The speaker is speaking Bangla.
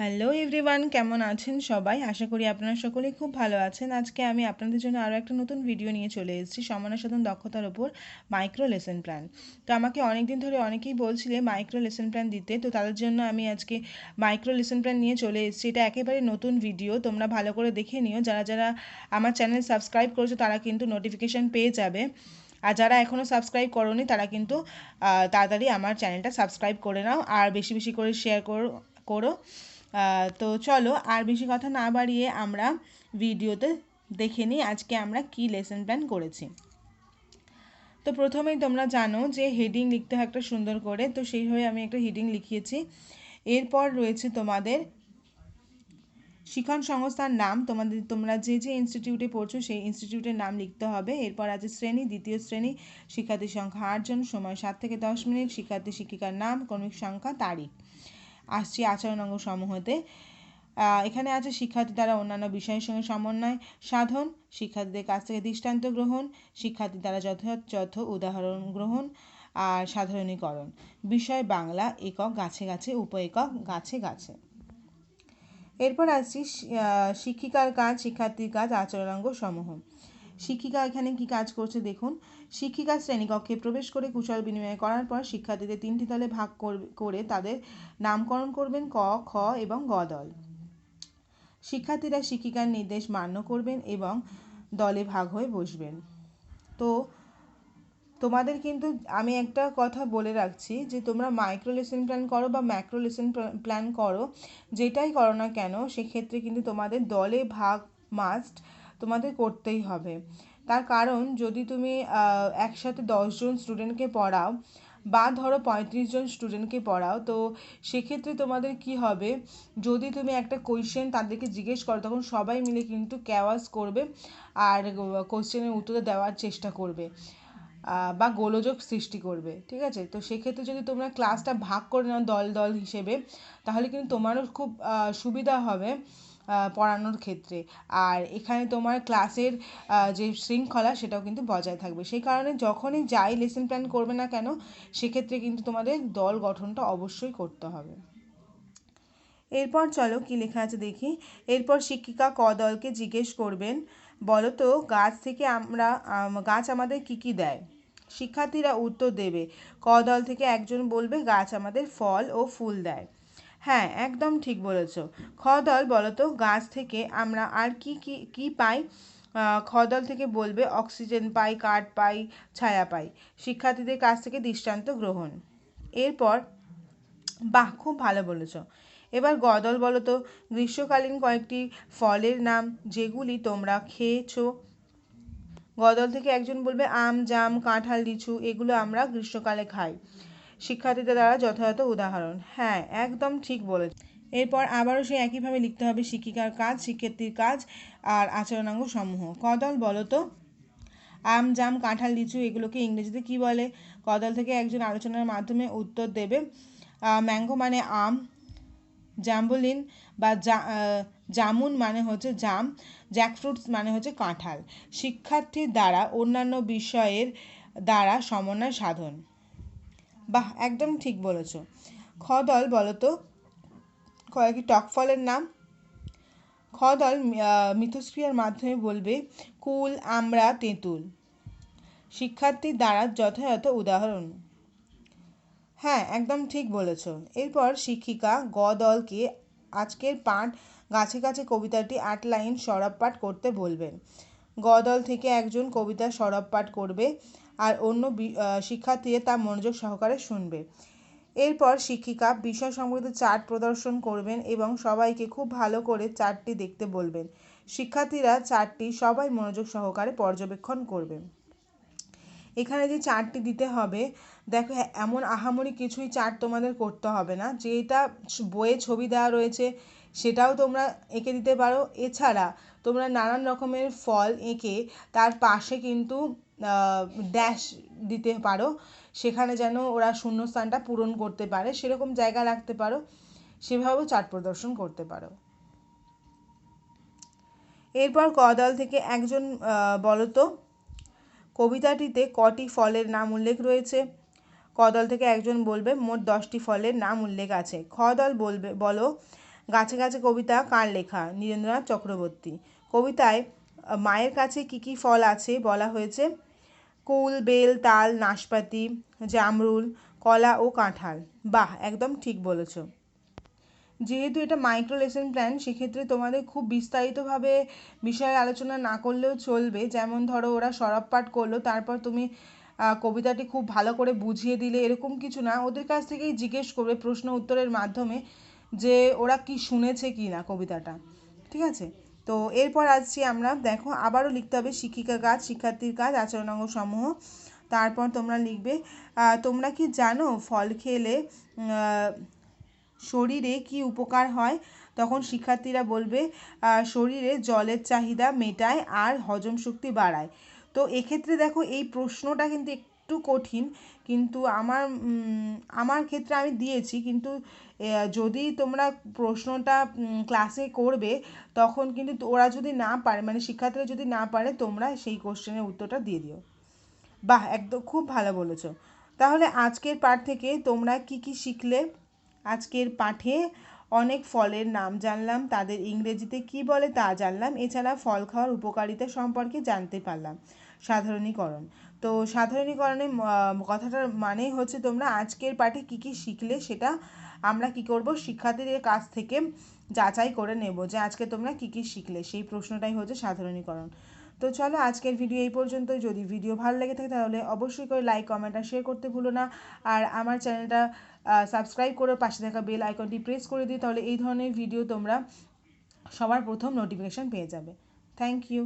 হ্যালো এভরিওয়ান কেমন আছেন সবাই? আশা করি আপনারা সকলেই খুব ভালো আছেন। আজকে আমি আপনাদের জন্য আরও একটা নতুন ভিডিও নিয়ে চলে এসেছি সমানা সাধন দক্ষতার ওপর মাইক্রো লেসন প্ল্যান তো আমাকে অনেক দিন ধরে অনেকেই বলছিলে মাইক্রো লেসন প্ল্যান দিতে, তো তাদের জন্য আমি আজকে মাইক্রো লেসন প্ল্যান নিয়ে চলে এসেছি। এটা একেবারে নতুন ভিডিও তোমরা ভালো করে দেখে নিও। যারা যারা আমার চ্যানেল সাবস্ক্রাইব করেছ, তারা কিন্তু নোটিফিকেশান পেয়ে যাবে। আর যারা এখনও সাবস্ক্রাইব করোনি, তারা কিন্তু তাড়াতাড়ি আমার চ্যানেলটা সাবস্ক্রাইব করে নাও। আর বেশি বেশি করে শেয়ার করো করো। তো চলো আর বেশি কথা না বাড়িয়ে আমরা ভিডিওতে দেখে নিই আজকে আমরা কি লেসন প্ল্যান করেছি। তো প্রথমেই তোমরা জানো যে হেডিং লিখতে হয় একটা সুন্দর করে, তো সেইভাবে আমি একটা হেডিং লিখিয়েছি। এরপর রয়েছে তোমাদের শিক্ষণ সংস্থার নাম, তোমাদের, তোমরা যে যে ইনস্টিটিউটে পড়ছো সেই ইনস্টিটিউটের নাম লিখতে হবে। এরপর আছে শ্রেণি, দ্বিতীয় শ্রেণি, শিক্ষার্থীর সংখ্যা আটজন, সময় সাত থেকে দশ মিনিট শিক্ষার্থী শিক্ষিকার নাম, কর্মিক সংখ্যা, তারিখ। আসছি আচরণ অঙ্গ সমূহতে এখানে আছে শিক্ষার্থী দ্বারা অন্যান্য বিষয়ের সঙ্গে সমন্বয়, সাধন, শিক্ষার্থীদের কাছ থেকে দৃষ্টান্ত গ্রহণ, শিক্ষার্থী দ্বারা যথাযথ উদাহরণ গ্রহণ, আর সাধারণীকরণ। বিষয় বাংলা, একক, গাছে গাছে উপ একক গাছে গাছে। এরপর আসছি শিক্ষিকার কাজ, শিক্ষার্থীর কাজ, আচরণাঙ্গ সমূহ। শিক্ষিকা এখানে কি কাজ করছে দেখুন। শিক্ষিকা শ্রেণীকক্ষে প্রবেশ করে কুশল বিনিময় করার পর শিক্ষার্থীদের তিনটি দলে ভাগ করে তাদের নামকরণ করবেন ক, খ এবং গ দল। শিক্ষার্থীরা শিক্ষিকার নির্দেশ মান্য করবেন এবং দলে ভাগ হয়ে বসবেন। তো, তোমাদের কিন্তু আমি একটা কথা বলে রাখছি যে তোমরা মাইক্রো লেসন প্ল্যান করো বা ম্যাক্রো লেসন প্ল্যান করো, যেটাই করো না কেন, সেক্ষেত্রে কিন্তু তোমাদের দলে ভাগ মাস্ট তোমাদের করতেই হবে। তার কারণ, যদি তুমি একসাথে দশজন স্টুডেন্টকে পড়াও বা ধরো পঁয়ত্রিশ জন স্টুডেন্টকে পড়াও, তো সেক্ষেত্রে তোমাদের কি হবে? যদি তুমি একটা কোয়েশ্চেন তাদেরকে জিজ্ঞেস করো, তখন সবাই মিলে কিন্তু ক্যাওয়াস করবে আর কোশ্চেনের উত্তর দেওয়ার চেষ্টা করবে বা গোলযোগ সৃষ্টি করবে, ঠিক আছে? তো সেক্ষেত্রে যদি তোমরা ক্লাসটা ভাগ করে নাও দল দল হিসেবে, তাহলে কিন্তু তোমারও খুব সুবিধা হবে। পড়ানোর ক্ষেত্রে। আর এখানে তোমার ক্লাসের যে শৃঙ্খলা সেটাও কিন্তু বজায় থাকবে। সেই কারণে যখনই যাই লেসন প্ল্যান করবে না কেন, সেক্ষেত্রে কিন্তু তোমাদের দল গঠনটা অবশ্যই করতে হবে। এরপর চলো কি লেখা আছে দেখি। এরপর শিক্ষিকা ক দলকে জিজ্ঞেস করবেন, বলো তো, গাছ থেকে আমরা গাছ আমাদের কি কি দেয়? শিক্ষার্থীরা উত্তর দেবে, ক দল থেকে একজন বলবে গাছ আমাদের ফল ও ফুল দেয়। হ্যাঁ একদম ঠিক বলেছ। খদল বলতো, গাছ থেকে আমরা আর কি কি কি পাই? খদল থেকে বলবে, অক্সিজেন পাই, কাঠ পাই, ছায়া পাই। শিক্ষার্থীদের কাছ থেকে দৃষ্টান্ত গ্রহণ। এরপর, বাহ, খুব ভালো বলেছ। এবার গদল বলো তো গ্রীষ্মকালীন কয়েকটি ফলের নাম, যেগুলি তোমরা খেয়েছো। গদল থেকে একজন বলবে, আম, জাম, কাঁঠাল, লিচু, এগুলো আমরা গ্রীষ্মকালে খাই। শিক্ষার্থীদের দ্বারা যথাযথ উদাহরণ। হ্যাঁ একদম ঠিক বলেছ। এরপর আবারও সেই একইভাবে লিখতে হবে শিক্ষিকার কাজ, শিক্ষার্থীর কাজ আর আচরণাঙ্গ সমূহ। কদল বলো তো। আম, জাম, কাঁঠাল, লিচু এগুলোকে ইংরেজিতে কি বলে? কদল থেকে একজন আলোচনার মাধ্যমে উত্তর দেবে। ম্যাঙ্গো মানে আম, জাম্বুলিন বা জামুন মানে হচ্ছে জাম, জ্যাকফ্রুটস মানে হচ্ছে কাঁঠাল। শিক্ষার্থীর দ্বারা অন্যান্য বিষয়ের দ্বারা সমন্বয় সাধন। বাহ, একদম ঠিক বলেছ। খ দল বলো তো কয়েকটি টক ফলের নাম। খ দল মিথস্ক্রিয়ার মাধ্যমে বলবে, কুল, আমরা, তেঁতুল। শিক্ষার্থীর দ্বারা যথাযথ উদাহরণ। হ্যাঁ একদম ঠিক বলেছ। এরপর শিক্ষিকা গ দলকে আজকের পাঠ গাছে গাছে কবিতাটি আট লাইন সরব পাঠ করতে বলবেন। গ দল থেকে একজন কবিতা সরব পাঠ করবে। আর অন্য শিক্ষার্থীরা তা মনোযোগ সহকারে শুনবে। এরপর শিক্ষিকা বিষয় সম্পর্কিত চার্ট প্রদর্শন করবেন এবং সবাইকে খুব ভালো করে চার্টটি দেখতে বলবেন। শিক্ষার্থীরা চার্টটি সবাই মনোযোগ সহকারে পর্যবেক্ষণ করবেন এখানে যে চার্টটি দিতে হবে, দেখো এমন আহামরি কিছুই চার্ট তোমাদের করতে হবে না। যেটা বইয়ে ছবি দেওয়া রয়েছে, সেটাও তোমরা এঁকে দিতে পারো। এছাড়া তোমরা নানান রকমের ফল এঁকে তার পাশে কিন্তু ড্যাশ দিতে পারো। সেখানে যেন ওরা শূন্যস্থানটা পূরণ করতে পারে। সেরকম জায়গা রাখতে পারো। সেভাবেও চার্ট প্রদর্শন করতে পারো। এরপর কদল থেকে একজন বলো তো কবিতাটিতে কটি ফলের নাম উল্লেখ রয়েছে। কদল থেকে একজন বলবে, মোট দশটি ফলের নাম উল্লেখ আছে। খ দল বলবে, বলো, গাছে গাছে কবিতা, কার লেখা? নীরেন্দ্রনাথ চক্রবর্তী। কবিতায়, মায়ের কাছে কি কি ফল আছে? বলা হয়েছে। কুল, বেল, তাল, নাশপাতি, জামরুল, কলা ও কাঁঠাল। বাহ, একদম ঠিক বলেছ। যেহেতু এটা মাইক্রো লেসন প্ল্যান সেক্ষেত্রে তোমাদের খুব বিস্তারিতভাবে বিষয়ে আলোচনা না করলেও চলবে। যেমন ধরো, ওরা সরব পাঠ করল, তারপর তুমি কবিতাটি খুব ভালো করে বুঝিয়ে দিলে, এরকম কিছু না। ওদের কাছ থেকেই জিজ্ঞেস করবে প্রশ্ন উত্তরের মাধ্যমে যে ওরা কি শুনেছে কি না কবিতাটা। ঠিক আছে? তো এরপর আসছি আমরা, দেখো আবারও লিখতে হবে শিক্ষিকার কাজ, শিক্ষার্থীর কাজ, আচরণাঙ্গ সমূহ। তারপর তোমরা লিখবে তোমরা কি জানো ফল খেলে শরীরে কি উপকার হয়? তখন শিক্ষার্থীরা বলবে শরীরে জলের চাহিদা মেটায় আর হজম শক্তি বাড়ায়। তো এক্ষেত্রে দেখো এই প্রশ্নটা কিন্তু একটু কঠিন, কিন্তু আমার আমার ক্ষেত্রে আমি দিয়েছি। কিন্তু যদি তোমরা প্রশ্নটা ক্লাসে করবে, তখন কিন্তু ওরা যদি না পারে মানে শিক্ষার্থীরা যদি না পারে, তোমরা সেই কোশ্চেনের উত্তরটা দিয়ে দিও। বাহ, একদম খুব ভালো বলেছ। তাহলে আজকের পাঠ থেকে তোমরা কি কি শিখলে? আজকের পাঠে অনেক ফলের নাম জানলাম, তাদের ইংরেজিতে কি বলে তা জানলাম, এছাড়া ফল খাওয়ার উপকারিতা সম্পর্কে জানতে পারলাম। সাধারণীকরণ। তো সাধারণীকরণের কথাটার মানে হচ্ছে তোমরা আজকের পাঠে কি কি শিখলে সেটা আমরা কি করব, শিক্ষার্থীদের কাছ থেকে যাচাই করে নেব যে আজকে তোমরা কি কি শিখলে। সেই প্রশ্নটাই হচ্ছে সাধারণীকরণ। তো চলো আজকের ভিডিও এই পর্যন্তই। যদি ভিডিও ভালো লেগে থাকে তাহলে অবশ্যই করে লাইক, কমেন্ট আর শেয়ার করতে ভুলো না। আর আমার চ্যানেলটা সাবস্ক্রাইব করে পাশে থাকা বেল আইকনটি প্রেস করে দিই তাহলে এই ধরনের ভিডিও তোমরা সবার প্রথম নোটিফিকেশান পেয়ে যাবে। Thank you.